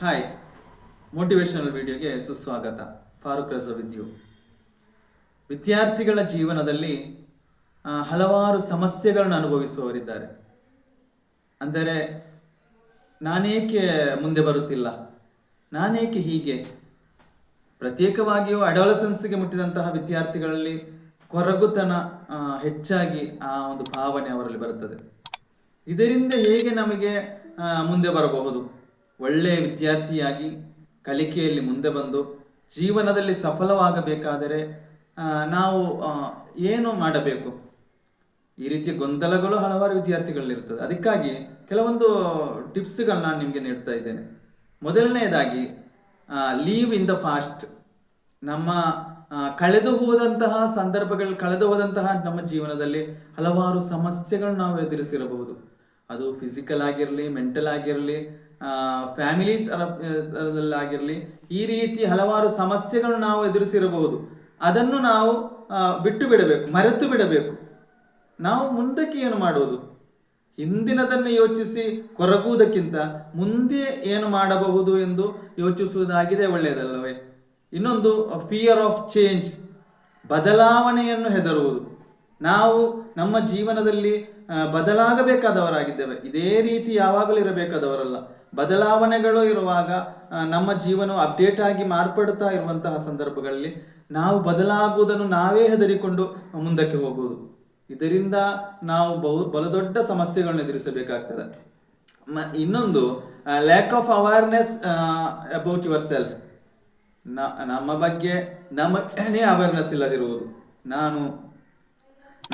Hi motivational ವಿಡಿಯೋಗೆ ಸುಸ್ವಾಗತ. ಫಾರೂಕ್ ರಜ ವಿದ್ಯು ವಿದ್ಯಾರ್ಥಿಗಳ ಜೀವನದಲ್ಲಿ ಹಲವಾರು ಸಮಸ್ಯೆಗಳನ್ನು ಅನುಭವಿಸುವವರಿದ್ದಾರೆ. ಅಂದರೆ, ನಾನೇಕೆ ಮುಂದೆ ಬರುತ್ತಿಲ್ಲ? ನಾನೇಕೆ ಹೀಗೆ? ಪ್ರತ್ಯೇಕವಾಗಿಯೂ ಅಡಾಲಸೆನ್ಸ್ಗೆ ಮುಟ್ಟಿದಂತಹ ವಿದ್ಯಾರ್ಥಿಗಳಲ್ಲಿ ಕೊರಗುತನ ಹೆಚ್ಚಾಗಿ ಆ ಒಂದು ಭಾವನೆ ಅವರಲ್ಲಿ ಬರುತ್ತದೆ. ಇದರಿಂದ ಹೇಗೆ ನಮಗೆ ಮುಂದೆ ಬರಬಹುದು? ಒಳ್ಳೆಯ ವಿದ್ಯಾರ್ಥಿಯಾಗಿ ಕಲಿಕೆಯಲ್ಲಿ ಮುಂದೆ ಬಂದು ಜೀವನದಲ್ಲಿ ಸಫಲವಾಗಬೇಕಾದರೆ ನಾವು ಏನು ಮಾಡಬೇಕು? ಈ ರೀತಿಯ ಗೊಂದಲಗಳು ಹಲವಾರು ವಿದ್ಯಾರ್ಥಿಗಳಲ್ಲಿರ್ತದೆ. ಅದಕ್ಕಾಗಿ ಕೆಲವೊಂದು ಟಿಪ್ಸ್ಗಳನ್ನ ನಾನು ನಿಮಗೆ ನೀಡ್ತಾ ಇದ್ದೇನೆ. ಮೊದಲನೆಯದಾಗಿ ಲೀವ್ ಇನ್ ದ ಪಾಸ್ಟ್ ನಮ್ಮ ಕಳೆದು ಹೋದಂತಹ ಸಂದರ್ಭಗಳು, ಕಳೆದು ಹೋದಂತಹ ನಮ್ಮ ಜೀವನದಲ್ಲಿ ಹಲವಾರು ಸಮಸ್ಯೆಗಳು ನಾವು ಎದುರಿಸಿರಬಹುದು. ಅದು ಫಿಸಿಕಲ್ ಆಗಿರಲಿ ಮೆಂಟಲ್ ಆಗಿರಲಿ ಫ್ಯಾಮಿಲಿ ತರ ಥರದಲ್ಲಾಗಿರಲಿ ಈ ರೀತಿ ಹಲವಾರು ಸಮಸ್ಯೆಗಳು ನಾವು ಎದುರಿಸಿರಬಹುದು. ಅದನ್ನು ನಾವು ಬಿಟ್ಟು ಬಿಡಬೇಕು, ಮರೆತು ಬಿಡಬೇಕು. ನಾವು ಮುಂದಕ್ಕೆ ಏನು ಮಾಡುವುದು? ಹಿಂದಿನದನ್ನು ಯೋಚಿಸಿ ಕೊರಗುವುದಕ್ಕಿಂತ ಮುಂದೆ ಏನು ಮಾಡಬಹುದು ಎಂದು ಯೋಚಿಸುವುದಾಗಿದೆ, ಒಳ್ಳೆಯದಲ್ಲವೇ? ಇನ್ನೊಂದು ಫಿಯರ್ ಆಫ್ ಚೇಂಜ್ ಬದಲಾವಣೆಯನ್ನು ಹೆದರುವುದು. ನಾವು ನಮ್ಮ ಜೀವನದಲ್ಲಿ ಬದಲಾಗಬೇಕಾದವರಾಗಿದ್ದೇವೆ. ಇದೇ ರೀತಿ ಯಾವಾಗಲೂ ಇರಬೇಕಾದವರಲ್ಲ. ಬದಲಾವಣೆಗಳು ಇರುವಾಗ ನಮ್ಮ ಜೀವನವು ಅಪ್ಡೇಟ್ ಆಗಿ ಮಾರ್ಪಡ್ತಾ ಇರುವಂತಹ ಸಂದರ್ಭಗಳಲ್ಲಿ ನಾವು ಬದಲಾಗುವುದನ್ನು ನಾವೇ ಹೆದರಿಕೊಂಡು ಮುಂದಕ್ಕೆ ಹೋಗುವುದು. ಇದರಿಂದ ನಾವು ಬಹು ಬಲು ದೊಡ್ಡ ಸಮಸ್ಯೆಗಳನ್ನು ಎದುರಿಸಬೇಕಾಗ್ತದೆ. ಇನ್ನೊಂದು lack of awareness about yourself ನಮ್ಮ ಬಗ್ಗೆ ನಮಗೇ ಅವೇರ್ನೆಸ್ ಇಲ್ಲದಿರುವುದು. ನಾನು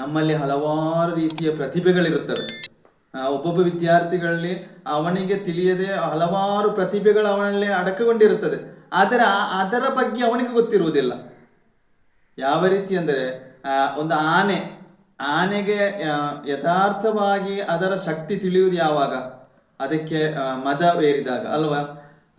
ನಮ್ಮಲ್ಲಿ ಹಲವಾರು ರೀತಿಯ ಪ್ರತಿಭೆಗಳಿರುತ್ತವೆ. ಒಬ್ಬೊಬ್ಬ ವಿದ್ಯಾರ್ಥಿಗಳಲ್ಲಿ ಅವನಿಗೆ ತಿಳಿಯದೆ ಹಲವಾರು ಪ್ರತಿಭೆಗಳು ಅವನಲ್ಲಿ ಅಡಕಗೊಂಡಿರುತ್ತದೆ. ಆದರೆ ಅದರ ಬಗ್ಗೆ ಅವನಿಗೆ ಗೊತ್ತಿರುವುದಿಲ್ಲ. ಯಾವ ರೀತಿ ಅಂದರೆ ಒಂದು ಆನೆ, ಆನೆಗೆ ಯಥಾರ್ಥವಾಗಿ ಅದರ ಶಕ್ತಿ ತಿಳಿಯುವುದು ಯಾವಾಗ? ಅದಕ್ಕೆ ಮದವೇರಿದಾಗ ಅಲ್ವಾ?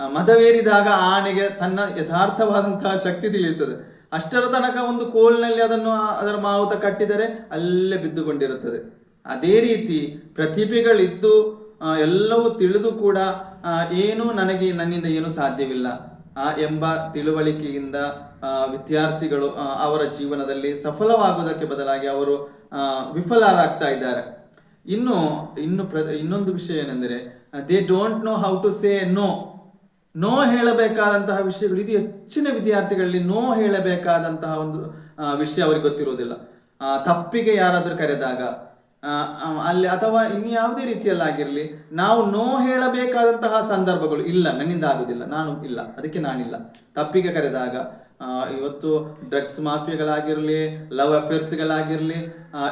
ಮದವೇರಿದಾಗ ಆನೆಗೆ ತನ್ನ ಯಥಾರ್ಥವಾದಂತಹ ಶಕ್ತಿ ತಿಳಿಯುತ್ತದೆ. ಅಷ್ಟರ ತನಕ ಒಂದು ಕೋಲ್ನಲ್ಲಿ ಅದನ್ನು ಅದರ ಮಾವುತ ಕಟ್ಟಿದರೆ ಅಲ್ಲೇ ಬಿದ್ದುಕೊಂಡಿರುತ್ತದೆ. ಅದೇ ರೀತಿ ಪ್ರತಿಭೆಗಳಿದ್ದು ಎಲ್ಲವೂ ತಿಳಿದು ಕೂಡ ಏನು ನನಗೆ ನನ್ನಿಂದ ಏನು ಸಾಧ್ಯವಿಲ್ಲ. ಎಂಬ ತಿಳುವಳಿಕೆಯಿಂದ ವಿದ್ಯಾರ್ಥಿಗಳು ಅವರ ಜೀವನದಲ್ಲಿ ಸಫಲವಾಗುವುದಕ್ಕೆ ಬದಲಾಗಿ ಅವರು ವಿಫಲರಾಗ್ತಾ ಇದ್ದಾರೆ. ಇನ್ನು ಇನ್ನು ಪ್ರ, ಇನ್ನೊಂದು ವಿಷಯ ಏನೆಂದರೆ they don't know how to say no no ಹೇಳಬೇಕಾದಂತಹ ವಿಷಯಗಳು, ಇದು ಹೆಚ್ಚಿನ ವಿದ್ಯಾರ್ಥಿಗಳಲ್ಲಿ ನೋ ಹೇಳಬೇಕಾದಂತಹ ಒಂದು ವಿಷಯ ಅವರಿಗೆ ಗೊತ್ತಿರುವುದಿಲ್ಲ. ತಪ್ಪಿಗೆ ಯಾರಾದರೂ ಕರೆದಾಗ ಅಲ್ಲಿ ಅಥವಾ ಇನ್ಯಾವುದೇ ರೀತಿಯಲ್ಲಾಗಿರಲಿ, ನಾವು ನೋ ಹೇಳಬೇಕಾದಂತಹ ಸಂದರ್ಭಗಳು ಇಲ್ಲ, ನನ್ನಿಂದ ಆಗುವುದಿಲ್ಲ ನಾನು ಇಲ್ಲ, ಅದಕ್ಕೆ ನಾನಿಲ್ಲ. ತಪ್ಪಿಗೆ ಕರೆದಾಗ ಇವತ್ತು ಡ್ರಗ್ಸ್ ಮಾಫಿಯಾಗಳಾಗಿರಲಿ, ಲವ್ ಅಫೇರ್ಸ್ಗಳಾಗಿರಲಿ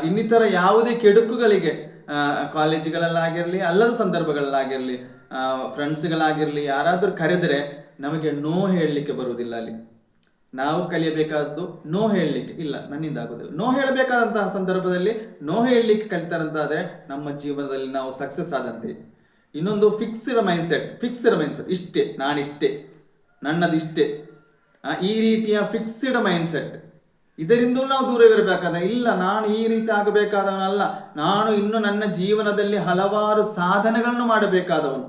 ಇನ್ನಿತರ ಯಾವುದೇ ಕೆಡುಕುಗಳಿಗೆ ಕಾಲೇಜುಗಳಲ್ಲಾಗಿರಲಿ, ಅಲ್ಲದ ಸಂದರ್ಭಗಳಲ್ಲಾಗಿರಲಿ ಫ್ರೆಂಡ್ಸ್ಗಳಾಗಿರಲಿ ಯಾರಾದರೂ ಕರೆದರೆ ನಮಗೆ ನೋ ಹೇಳಲಿಕ್ಕೆ ಬರುವುದಿಲ್ಲ ಅಲ್ಲಿ. ನಾವು ಕಲಿಯಬೇಕಾದದ್ದು ನೋ ಹೇಳಲಿಕ್ಕೆ, ಇಲ್ಲ, ನನ್ನಿಂದ ಆಗೋದಿಲ್ಲ ನೋ ಹೇಳಬೇಕಾದಂತಹ ಸಂದರ್ಭದಲ್ಲಿ ನೋ ಹೇಳಲಿಕ್ಕೆ ಕಲಿತಾರಂತಾದರೆ ನಮ್ಮ ಜೀವನದಲ್ಲಿ ನಾವು ಸಕ್ಸಸ್ ಆದಂತೆ. ಇನ್ನೊಂದು ಫಿಕ್ಸ್ಡ್ ಮೈಂಡ್ಸೆಟ್ ಫಿಕ್ಸ್ಡ್ ಮೈಂಡ್ಸೆಟ್ ಇಷ್ಟೇ, ನಾನಿಷ್ಟೇ ನನ್ನದು ಇಷ್ಟೇ ಈ ರೀತಿಯ ಫಿಕ್ಸ್ಡ್ ಮೈಂಡ್ಸೆಟ್ ಇದರಿಂದಲೂ ನಾವು ದೂರವಿರಬೇಕಾದ ಇಲ್ಲ, ನಾನು ಈ ರೀತಿ ಆಗಬೇಕಾದವನಲ್ಲ, ನಾನು ಇನ್ನು ನನ್ನ ಜೀವನದಲ್ಲಿ ಹಲವಾರು ಸಾಧನೆಗಳನ್ನು ಮಾಡಬೇಕಾದವನು.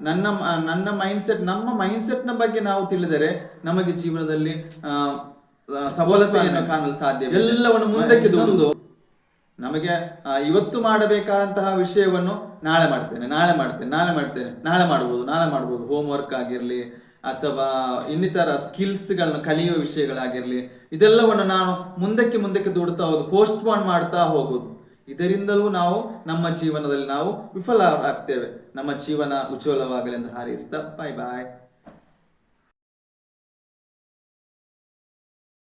ನನ್ನ ನನ್ನ ಮೈಂಡ್ಸೆಟ್ ನಮ್ಮ ಮೈಂಡ್ಸೆಟ್ನ ಬಗ್ಗೆ ನಾವು ತಿಳಿದರೆ ನಮಗೆ ಜೀವನದಲ್ಲಿ ಸಬಲತೆಯನ್ನು ಕಾಣಲು ಸಾಧ್ಯ ಎಲ್ಲವನ್ನು ಮುಂದಕ್ಕೆ ಒಂದು ನಮಗೆ ಇವತ್ತು ಮಾಡಬೇಕಾದಂತಹ ವಿಷಯವನ್ನು ನಾಳೆ ಮಾಡ್ತೇನೆ ನಾಳೆ ಮಾಡ್ತೇನೆ ನಾಳೆ ಮಾಡ್ತೇನೆ ನಾಳೆ ಮಾಡ್ಬೋದು ನಾಳೆ ಮಾಡ್ಬೋದು. ಹೋಮ್ ವರ್ಕ್ ಆಗಿರಲಿ ಅಥವಾ ಇನ್ನಿತರ ಸ್ಕಿಲ್ಸ್ಗಳನ್ನ ಕಲಿಯುವ ವಿಷಯಗಳಾಗಿರಲಿ ಇದೆಲ್ಲವನ್ನು ನಾನು ಮುಂದಕ್ಕೆ ಮುಂದಕ್ಕೆ ದುಡ್ತಾ ಹೋಗುದು ಪೋಸ್ಟ್ ಪೋನ್ ಮಾಡ್ತಾ ಹೋಗುದು. ಇದರಿಂದಲೂ ನಾವು ನಮ್ಮ ಜೀವನದಲ್ಲಿ ನಾವು ವಿಫಲ ಆಗ್ತೇವೆ ನಮ್ಮ ಜೀವನ ಉಜ್ವಲವಾಗಲೆಂದು ಹಾರೈಸ್ತಾ ಬಾಯ್ ಬಾಯ್